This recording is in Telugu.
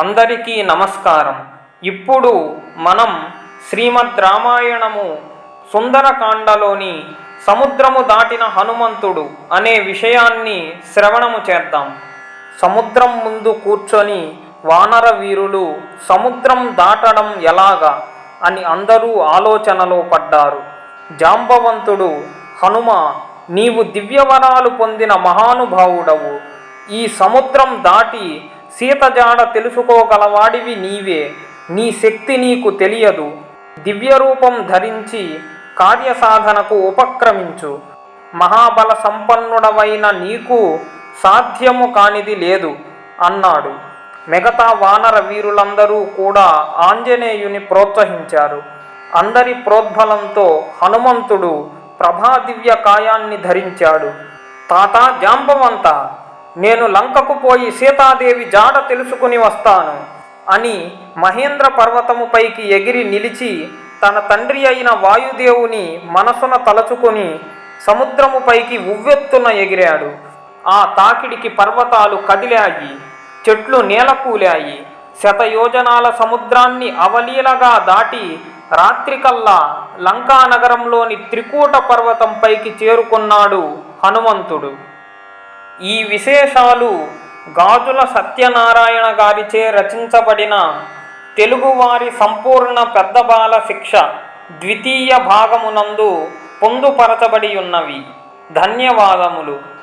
అందరికీ నమస్కారం. ఇప్పుడు మనం శ్రీమద్ రామాయణము సుందరకాండలోని సముద్రము దాటిన హనుమంతుడు అనే విషయాన్ని శ్రవణము చేద్దాం. సముద్రం ముందు కూర్చొని వానర వీరులు సముద్రం దాటడం ఎలాగా అని అందరూ ఆలోచనలో పడ్డారు. జాంబవంతుడు హనుమ నీవు దివ్యవరాలు పొందిన మహానుభావుడవు. ఈ సముద్రం దాటి సీత జాడ తెలుసుకోగలవాడివి నీవే. నీ శక్తి నీకు తెలియదు. దివ్యరూపం ధరించి కార్యసాధనకు ఉపక్రమించు. మహాబల సంపన్నుడవైన నీకు సాధ్యము కానిది లేదు అన్నాడు. మిగతా వానర వీరులందరూ కూడా ఆంజనేయుని ప్రోత్సహించారు. అందరి ప్రోద్బలంతో హనుమంతుడు ప్రభాదివ్య కాయాన్ని ధరించాడు. తాత జాంబవంత! నేను లంకకు పోయి సీతాదేవి జాడ తెలుసుకుని వస్తాను అని మహేంద్ర పర్వతముపైకి ఎగిరి నిలిచి తన తండ్రి అయిన వాయుదేవుని మనసున తలచుకొని సముద్రముపైకి ఉవ్వెత్తున ఎగిరాడు. ఆ తాకిడికి పర్వతాలు కదిలాయి చెట్లు నేలకూలాయి. శతయోజనాల సముద్రాన్ని అవలీలగా దాటి రాత్రికల్లా లంకా నగరంలోని త్రికూట పర్వతంపైకి చేరుకున్నాడు హనుమంతుడు. ఈ విశేషాలు గాజుల సత్యనారాయణ గారిచే రచించబడిన తెలుగువారి సంపూర్ణ పెద్దబాల శిక్ష ద్వితీయ భాగమునందు పొందుపరచబడి ఉన్నవి. ధన్యవాదములు.